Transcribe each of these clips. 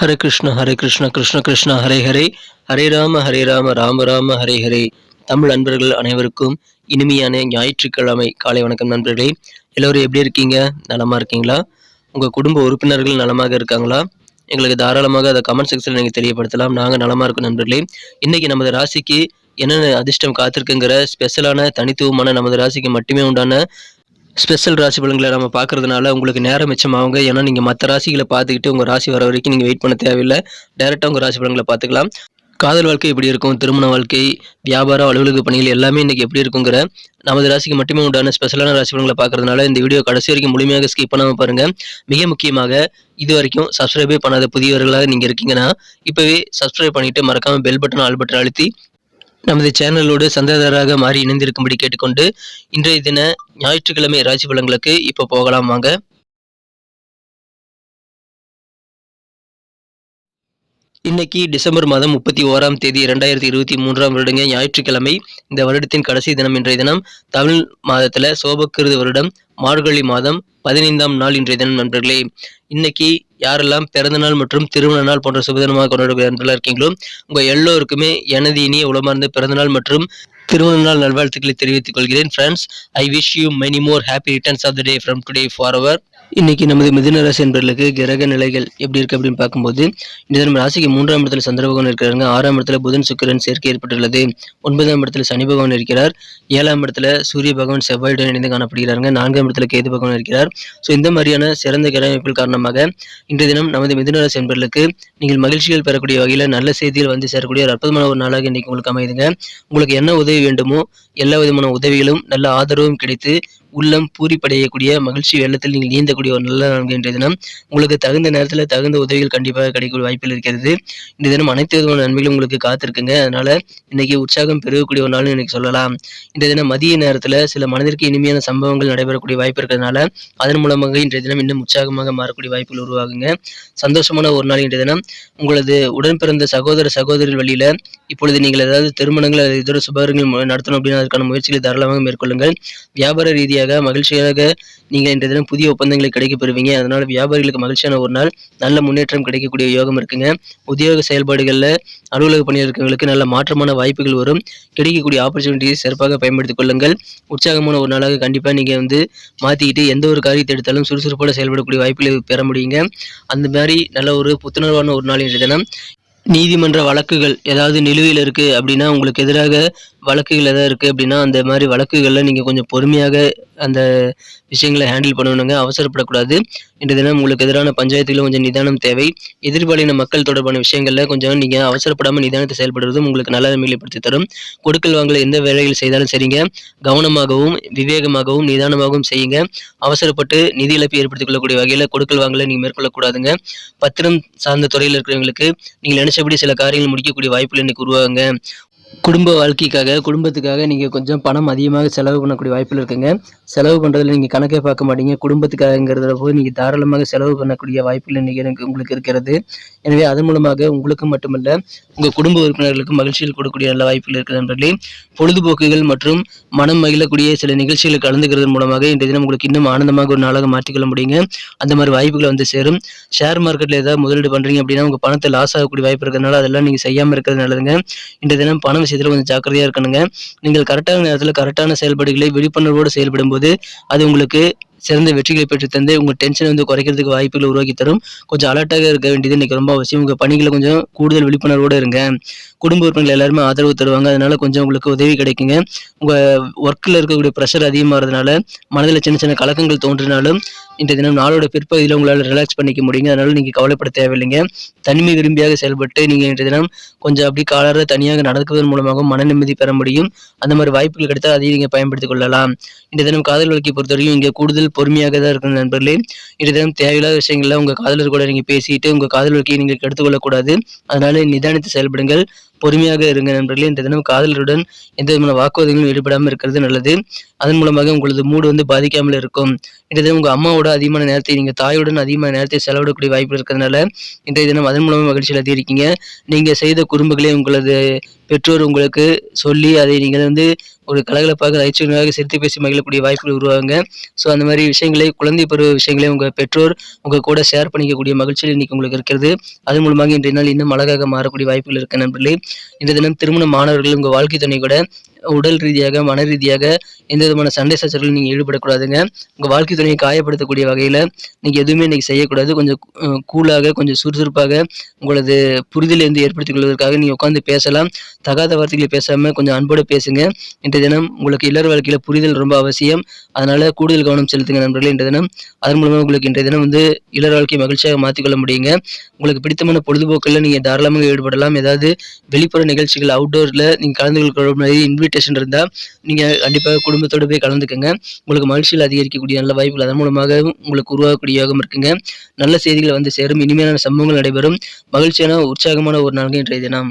ஹரே கிருஷ்ண ஹரே கிருஷ்ண கிருஷ்ண கிருஷ்ண ஹரே ஹரே. ஹரே ராம ஹரே ராம ராம ராம ஹரே ஹரே. தமிழ் நண்பர்கள் அனைவருக்கும் இனிமையான ஞாயிற்றுக்கிழமை. காலை வணக்கம் நண்பர்களே. எல்லோரும் எப்படி இருக்கீங்க? நலமாக இருக்கீங்களா? உங்கள் குடும்ப உறுப்பினர்கள் நலமாக இருக்காங்களா? எங்களுக்கு தாராளமாக அதை கமெண்ட் செக்ஷனில் நீங்கள் தெரியப்படுத்தலாம். நாங்கள் நலமாக இருக்கோம் நண்பர்களே. இன்றைக்கி நமது ராசிக்கு என்னென்ன அதிர்ஷ்டம் காத்திருக்குங்கிற ஸ்பெஷலான தனித்துவமான நமது ராசிக்கு மட்டுமே உண்டான ஸ்பெஷல் ராசி பலன்களை நம்ம பார்க்கறதுனால உங்களுக்கு நேரம் மிச்சமாகுங்க. ஏன்னா நீங்கள் மற்ற ராசிகளை பார்த்துக்கிட்டு உங்கள் ராசி வர வரைக்கும் நீங்கள் வெயிட் பண்ண தேவையில்லை. டேரெக்டாக உங்கள் ராசி பலன்களை பார்த்துக்கலாம். காதல் வாழ்க்கை எப்படி இருக்கும்? திருமண வாழ்க்கை வியாபாரம் அலுவலக பணிகள் எல்லாமே இன்றைக்கி எப்படி இருக்குங்கிற நமது ராசிக்கு மட்டுமே உண்டான ஸ்பெஷலான ராசி பலன்களை பார்க்கறதுனால இந்த வீடியோ கடைசி வரைக்கும் முழுமையாக ஸ்கிப் பண்ணாமல் பாருங்கள் மிக முக்கியமாக இது வரைக்கும் சப்ஸ்கிரைபே பண்ணாத புதியவர்களாக நீங்கள் இருக்கீங்கன்னா இப்போவே சப்ஸ்கிரைப் பண்ணிவிட்டு மறக்காமல் பெல் பட்டன் ஆல் பட்டன் அழுத்தி நமது சேனலோடு சந்தாதாரராக மாறி இணைந்திருக்கும்படி கேட்டுக்கொண்டு இன்றைய தின ஞாயிற்றுக்கிழமை ராசி பலன்களுக்கு இப்போ போகலாம் வாங்க. இன்னைக்கு டிசம்பர் மாதம் முப்பத்தி ஓராம் தேதி இரண்டாயிரத்தி இருபத்தி மூன்றாம் வருடங்க ஞாயிற்றுக்கிழமை. இந்த வருடத்தின் கடைசி தினம் இன்றைய தினம் தமிழ் மாதத்துல சோபக்கிருது வருடம் மார்கழி மாதம் பதினைந்தாம் நாள் இன்றைய தினம் நண்பர்களே. இன்னைக்கு யாரெல்லாம் பிறந்த நாள் மற்றும் திருமண நாள் போன்ற சுபதினமாக கொண்டாடக்கூடிய நண்பர்களாக இருக்கீங்களோ உங்க எல்லோருக்குமே எனது இனிய உளமார்ந்த பிறந்தநாள் மற்றும் திருமண நாள் நல்வாழ்த்துக்களை தெரிவித்துக் கொள்கிறேன். Friends I wish you many more happy returns of the day from today for our இன்னைக்கு நமது மிதுன ராசி கிரக நிலைகள் எப்படி இருக்கு அப்படின்னு பார்க்கும்போது இந்த தினம் ராசிக்கு மூன்றாம் இடத்துல சந்திர பகவான் இருக்கிறாங்க ஆறாம் இடத்துல புதன் சுக்கரன் சேர்க்கை ஏற்பட்டுள்ளது. ஒன்பதாம் இடத்துல சனி பகவான் இருக்கிறார். ஏழாம் இடத்துல சூரிய பகவான் செவ்வாயுடன் இணைந்து காணப்படுகிறாங்க நான்காம் இடத்துல கேது பகவான் இருக்கிறார். ஸோ இந்த மாதிரியான சிறந்த கிரக அமைப்புகள் காரணமாக இன்றைய தினம் நமது மிதுன ராசி நீங்கள் மகிழ்ச்சிகள் பெறக்கூடிய வகையில் நல்ல செய்திகள் வந்து சேரக்கூடிய ஒரு அற்புதமான ஒரு நாளாக இன்னைக்கு உங்களுக்கு அமையுதுங்க. உங்களுக்கு என்ன உதவி வேண்டுமோ எல்லா விதமான உதவிகளும் நல்ல ஆதரவும் கிடைத்து உள்ளம் பூரிப்படையக்கூடிய மகிழ்ச்சி வெள்ளத்தில் நீங்கள் நீந்தக்கூடிய ஒரு நல்ல நான்கு இன்றைய தினம் உங்களுக்கு தகுந்த நேரத்தில் தகுந்த உதவிகள் கண்டிப்பாக கிடைக்கக்கூடிய வாய்ப்பில் இருக்கிறது. இந்த தினம் அனைத்து விதமான நன்மைகளும் உங்களுக்கு காத்திருக்குங்க. அதனால இன்னைக்கு உற்சாகம் பெருகக்கூடிய ஒரு நாள்னு இன்னைக்கு சொல்லலாம். இந்த தினம் மதிய நேரத்தில் சில மனதிற்கு இனிமையான சம்பவங்கள் நடைபெறக்கூடிய வாய்ப்பு இருக்கிறதுனால அதன் மூலமாக இன்றைய தினம் இன்னும் உற்சாகமாக மாறக்கூடிய வாய்ப்புகள் உருவாகுங்க. சந்தோஷமான ஒரு நாள் இன்றைய தினம். உங்களது உடன் பிறந்த சகோதர சகோதரிகள் வழியில் இப்பொழுது நீங்கள் ஏதாவது திருமணங்கள் இதர சுபகரங்கள் நடத்தணும் அப்படின்னு அதற்கான முயற்சிகளை தாராளமாக மேற்கொள்ளுங்கள். வியாபார ரீதியாக மகிழ்ச்சியாக நீங்கள் இன்றைய தினம் புதிய ஒப்பந்தங்களை கிடைக்கப்பெறுவீங்க பெறுவீங்க. வியாபாரிகளுக்கு மகிழ்ச்சியான ஒரு நாள் நல்ல முன்னேற்றம் கிடைக்கக்கூடிய யோகம் இருக்குங்க. உத்தியோக செயல்பாடுகளில் அலுவலக பணியாளர்களுக்கு நல்ல மாற்றமான வாய்ப்புகள் வரும். கிடைக்கக்கூடிய ஆப்பர்ச்சுனிட்டியை சிறப்பாக பயன்படுத்திக் கொள்ளுங்கள். உற்சாகமான ஒரு நாளாக கண்டிப்பாக நீங்கள் வந்து மாற்றிக்கிட்டு எந்த ஒரு காரியத்தை எடுத்தாலும் சுறுசுறுப்போட செயல்படக்கூடிய வாய்ப்புகளை பெற முடியுங்க. அந்த மாதிரி நல்ல ஒரு புத்துணர்வான ஒரு நாள் இன்றைய தினம். நீதிமன்ற வழக்குகள் ஏதாவது நிலுவையில் இருக்குது அப்படின்னா உங்களுக்கு எதிராக வழக்குகள் எதாவது இருக்குது அப்படின்னா அந்த மாதிரி வழக்குகளில் நீங்கள் கொஞ்சம் பொறுமையாக அந்த விஷயங்களை ஹேண்டில் பண்ணணுங்க. அவசரப்படக்கூடாது. இன்றைய தினம் உங்களுக்கு எதிரான பஞ்சாயத்தில் கொஞ்சம் நிதானம் தேவை. எதிர்பாலின மக்கள் தொடர்பான விஷயங்களில் கொஞ்சம் நீங்கள் அவசரப்படாமல் நிதானத்தை செயல்படுறதும் உங்களுக்கு நல்ல மேம்படுத்தி தரும். கொடுக்கல் வாங்கல எந்த வேலைகள் செய்தாலும் சரிங்க. கவனமாகவும் விவேகமாகவும் நிதானமாகவும் செய்யுங்க. அவசரப்பட்டு நிதி இழப்பு ஏற்படுத்திக் கொள்ளக்கூடிய வகையில் கொடுக்கல் வாங்கலை நீங்கள் மேற்கொள்ளக்கூடாதுங்க. பத்திரம் சார்ந்த துறையில் இருக்கிறவங்களுக்கு நீங்கள் நினைச்சபடி சில காரியங்கள் முடிக்கக்கூடிய வாய்ப்புகள் இன்னைக்கு உருவாகுங்க. குடும்ப வாழ்க்கைக்காக குடும்பத்துக்காக நீங்கள் கொஞ்சம் பணம் அதிகமாக செலவு பண்ணக்கூடிய வாய்ப்பில் இருக்குங்க. செலவு பண்ணுறதுல நீங்கள் கணக்கே பார்க்க மாட்டீங்க. குடும்பத்துக்காகங்கிறதுல போய் நீங்கள் தாராளமாக செலவு பண்ணக்கூடிய வாய்ப்பில் இன்றைக்கி எனக்கு உங்களுக்கு இருக்கிறது. எனவே அதன் மூலமாக உங்களுக்கு மட்டுமல்ல உங்கள் குடும்ப உறுப்பினர்களுக்கு மகிழ்ச்சியில் கொடுக்கக்கூடிய நல்ல வாய்ப்புகள் இருக்குது நண்பர்களே. பொழுதுபோக்குகள் மற்றும் மனம் மகிழக்கூடிய சில நிகழ்ச்சிகளை கலந்துக்கிறது மூலமாக இன்றைய தினம் உங்களுக்கு இன்னும் ஆனந்தமாக ஒரு நாளாக மாற்றிக்கொள்ள முடியுங்க. அந்த மாதிரி வாய்ப்புகளை வந்து சேரும். ஷேர் மார்க்கெட்டில் ஏதாவது முதலீடு பண்ணுறீங்க அப்படின்னா உங்கள் பணத்தை லாஸ் ஆகக்கூடிய வாய்ப்பு இருக்கிறதுனால அதெல்லாம் நீங்கள் செய்யாமல் இருக்கிறது நல்லதுங்க. இன்றைய தினம் பண விஷயத்தில் கொஞ்சம் ஜாக்கிரதையாக இருக்கணுங்க. நீங்கள் கரெக்டான நேரத்தில் கரெக்டான செயல்பாடுகளை விழிப்புணர்வோடு செயல்படும் போது அது உங்களுக்கு சிறந்த வெற்றிகளை பெற்று தந்து உங்கள் டென்ஷன் வந்து குறைக்கிறதுக்கு வாய்ப்புகளை உருவாக்கி தரும். கொஞ்சம் அலர்ட்டாக இருக்க வேண்டியது இன்னைக்கு ரொம்ப அவசியம். உங்கள் பணிகளை கொஞ்சம் கூடுதல் விழிப்புணர்வோடு இருங்க. குடும்ப உறுப்பினர்கள் எல்லாருமே ஆதரவு தருவாங்க. அதனால கொஞ்சம் உங்களுக்கு உதவி கிடைக்குங்க. உங்கள் ஒர்க்கில் இருக்கக்கூடிய ப்ரெஷர் அதிகமாகிறதுனால மனதில் சின்ன சின்ன கலக்கங்கள் தோன்றினாலும் இன்றைய தினம் நாளோட பிற்பகுதியில் உங்களால் ரிலாக்ஸ் பண்ணிக்க முடியுங்க. அதனால நீங்கள் கவலைப்பட தேவையில்லைங்க. தனிமை விரும்பியாக செயல்பட்டு நீங்கள் இன்றைய தினம் கொஞ்சம் அப்படி காலார தனியாக நடக்குவதன் மூலமாகவும் மன நிம்மதி பெற முடியும். அந்த மாதிரி வாய்ப்புகள் கிடைத்தால் அதையும் நீங்கள் பயன்படுத்திக் கொள்ளலாம். இன்றைய தினம் காதல் வழக்கை பொறுத்தவரைக்கும் இங்கே கூடுதல் பொறுமையாக தான் இருக்கணும் நண்பர்களே. இன்றைய தினம் தேவையில்லாத விஷயங்கள்ல உங்கள் காதலர் கூட நீங்கள் பேசிட்டு உங்கள் காதல் வழக்கையை நீங்கள் கெடுத்துக்கொள்ளக்கூடாது அதனால நிதானித்து செயல்படுங்கள். பொறுமையாக இருங்க நண்பர்களே. இந்த தினம் காதலருடன் எந்த விதமான வாக்குவாதங்களும் ஈடுபடாமல் இருக்கிறது நல்லது. அதன் மூலமாக உங்களது மூடு வந்து பாதிக்காமல் இருக்கும். இந்த தினம் உங்கள் அம்மாவோட அதிகமான நேரத்தை நீங்கள் தாயுடன் அதிகமான நேரத்தை செலவிடக்கூடிய வாய்ப்பு இருக்கிறதுனால இன்றைய தினம் அதன் மூலமாக மகிழ்ச்சியில் அதிகரிக்கீங்க நீங்கள் செய்த குறும்புகளே உங்களது பெற்றோர் உங்களுக்கு சொல்லி அதை நீங்கள் வந்து ஒரு கலகலப்பாக நகைச்சுவையாக சிரித்து பேசி மகிழக்கூடிய வாய்ப்புகள் உருவாங்க ஸோ அந்த மாதிரி விஷயங்களை குழந்தை பருவ விஷயங்களை உங்கள் பெற்றோர் உங்கள் கூட ஷேர் பண்ணிக்கக்கூடிய மகிழ்ச்சியில் இன்னைக்கு உங்களுக்கு இருக்கிறது. அதன் மூலமாக இன்றைய நாள் இன்னும் அழகாக மாறக்கூடிய வாய்ப்புகள் இருக்க நண்பர்களே. இந்த தினம் திருமண மாணவர்கள் உங்கள் வாழ்க்கை துணை கூட உடல் ரீதியாக மன ரீதியாக எந்த விதமான சண்டை சச்சரவில் நீங்கள் ஈடுபடக்கூடாதுங்க. உங்கள் வாழ்க்கை துணையை காயப்படுத்தக்கூடிய வகையில் நீங்கள் எதுவுமே இன்றைக்கி செய்யக்கூடாது. கொஞ்சம் கூலாக கொஞ்சம் சுறுசுறுப்பாக உங்களது புரிதலை வந்து ஏற்படுத்திக் கொள்வதற்காக நீங்கள் உட்காந்து பேசலாம். தகாத வார்த்தைகளை பேசாமல் கொஞ்சம் அன்போடு பேசுங்க. இன்றைய தினம் உங்களுக்கு இல்லற வாழ்க்கையில் புரிதல் ரொம்ப அவசியம். அதனால் கூடுதல் கவனம் செலுத்துங்க நண்பர்களே இன்றைய தினம். அதன் மூலமாக உங்களுக்கு இன்றைய தினம் வந்து இல்லற வாழ்க்கையை மகிழ்ச்சியாக மாற்றிக்கொள்ள முடியுங்க. உங்களுக்கு பிடித்தமான பொழுதுபோக்கில் நீங்கள் தாராளமாக ஈடுபடலாம். ஏதாவது வெளிப்புற நிகழ்ச்சிகள் அவுட்டோரில் நீங்கள் கலந்து கொள்கிற மாதிரி இன்விடேஷன் இருந்தால் நீங்கள் கண்டிப்பாக குடும்பத்தோடு போய் கலந்துக்கங்க. உங்களுக்கு மகிழ்ச்சியில் அதிகரிக்கக்கூடிய நல்ல வாய்ப்புகள் அதன் மூலமாக உங்களுக்கு உருவாகக்கூடிய யோகம் இருக்குங்க. நல்ல செய்திகள் வந்து சேரும். இனிமையான சம்பவங்கள் நடைபெறும். மகிழ்ச்சியான உற்சாகமான ஒரு நாள்கள் இன்றைய தினம்.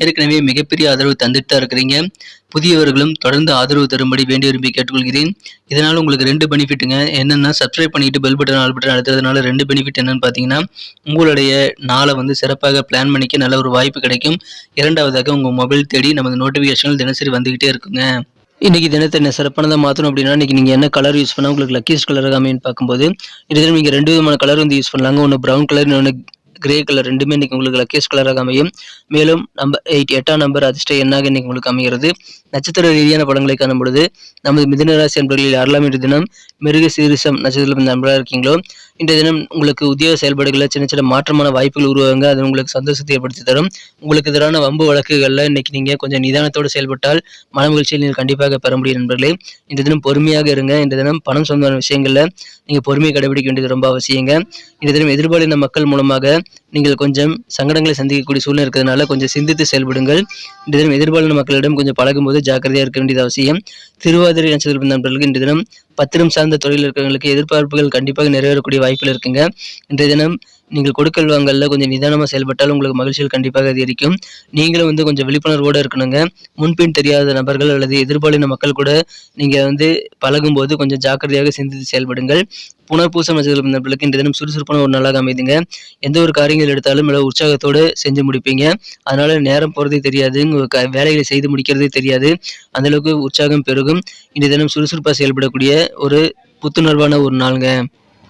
ஏற்கனவே மிகப்பெரிய ஆதரவு தந்துட்டு தான் இருக்கிறீங்க. புதியவர்களும் தொடர்ந்து ஆதரவு தரும்படி வேண்டி விரும்பி கேட்டுக்கொள்கிறேன். இதனால் உங்களுக்கு ரெண்டு பெனிஃபிட்டுங்க. என்னென்னா சப்ஸ்கிரைப் பண்ணிட்டு பெல் பட்டன் ஆல் பட்டன் அழுத்துறதுனால ரெண்டு பெனிஃபிட் என்னன்னு பார்த்தீங்கன்னா உங்களுடைய நாளை வந்து சிறப்பாக பிளான் பண்ணிக்க நல்ல ஒரு வாய்ப்பு கிடைக்கும். இரண்டாவதாக உங்கள் மொபைல் தேடி நமது நோட்டிஃபிகேஷன்கள் தினசரி வந்துகிட்டே இருக்குங்க. இன்றைக்கி தினத்தை என்ன சிறப்பானதாக மாற்றணும் அப்படின்னா இன்றைக்கி நீங்கள் என்ன கலர் யூஸ் பண்ணால் உங்களுக்கு லக்கீஸ் கலர் அமைன்னு பார்க்கும்போது இதில் நீங்கள் ரெண்டு விதமான கலர் வந்து யூஸ் பண்ணலாங்க. ஒன்று ப்ரௌன் கலர் இன்னொன்று கிரே கலர் ரெண்டுமே இன்னைக்கு உங்களுக்கு லக்கேஸ் கலராக அமையும். மேலும் நம்பர் எயிட் எட்டாம் நம்பர் அதிர்ஷ்ட எண்ணாக இன்னைக்கு உங்களுக்கு அமைகிறது. நட்சத்திர ரீதியான படங்களை காணும் பொழுது நமது மிதனராசி என்பர்களில் யாரெல்லாம் இன்று தினம் மிருக சீரிசம் நட்சத்திரம் நம்பராக இருக்கீங்களோ இன்றைய தினம் உங்களுக்கு உத்தியோக செயல்பாடுகளில் சின்ன சின்ன மாற்றமான வாய்ப்புகள் உருவாங்க அது உங்களுக்கு சந்தோஷத்தை ஏற்படுத்தி தரும். உங்களுக்கு எதிரான வம்பு வழக்குகளில் இன்னைக்கு நீங்கள் கொஞ்சம் நிதானத்தோடு செயல்பட்டால் மன மகிழ்ச்சியில் நீங்கள் கண்டிப்பாக பெற முடியும் நண்பர்களே. இந்த தினம் பொறுமையாக இருங்க. இந்த தினம் பணம் சொந்தமான விஷயங்களில் நீங்கள் பொறுமையை கடைபிடிக்க வேண்டியது ரொம்ப அவசியங்க. இந்த தினம் எதிர்பாலின மக்கள் மூலமாக நீங்கள் கொஞ்சம் சங்கடங்களை சந்திக்கக்கூடிய சூழ்நிலை இருக்கிறதுனால கொஞ்சம் சிந்தித்து செயல்படுங்கள். இன்று தினம் எதிர்பாலின மக்களிடம் கொஞ்சம் பழகும்போது ஜாக்கிரதையாக இருக்க வேண்டியது அவசியம். திருவாதிரை நட்சத்திர நண்பர்களுக்கு இன்று தினம் பத்திரம் சார்ந்த தொழில் இருக்கிறவங்களுக்கு எதிர்பார்ப்புகள் கண்டிப்பாக நிறைவேறக்கூடிய வாய்ப்புகள் இருக்குங்க. இன்றைய தினம் நீங்கள் கொடுக்கல் வாங்கல கொஞ்சம் நிதானமாக செயல்பட்டால் உங்களுக்கு மகிழ்ச்சிகள் கண்டிப்பாக அதிகரிக்கும். நீங்களும் வந்து கொஞ்சம் விழிப்புணர்வோடு இருக்கணுங்க. முன்பின் தெரியாத நபர்கள் அல்லது எதிர்பாலின மக்கள் கூட நீங்கள் வந்து பழகும்போது கொஞ்சம் ஜாக்கிரதையாக சிந்தித்து செயல்படுங்கள். புனர்பூசம் நட்சத்திரம் நபர்களுக்கு இந்த தினம் சுறுசுறுப்பான ஒரு நாளாக அமைதுங்க. எந்த ஒரு காரியங்கள் எடுத்தாலும் நல்ல உற்சாகத்தோடு செஞ்சு முடிப்பீங்க. அதனால நேரம் போகிறதே தெரியாது. உங்கள் வேலைகளை செய்து முடிக்கிறதே தெரியாது. அந்த அளவுக்கு உற்சாகம் பெருகும். இந்த தினம் சுறுசுறுப்பாக செயல்படக்கூடிய ஒரு புத்துணர்வான ஒரு நாளுங்க.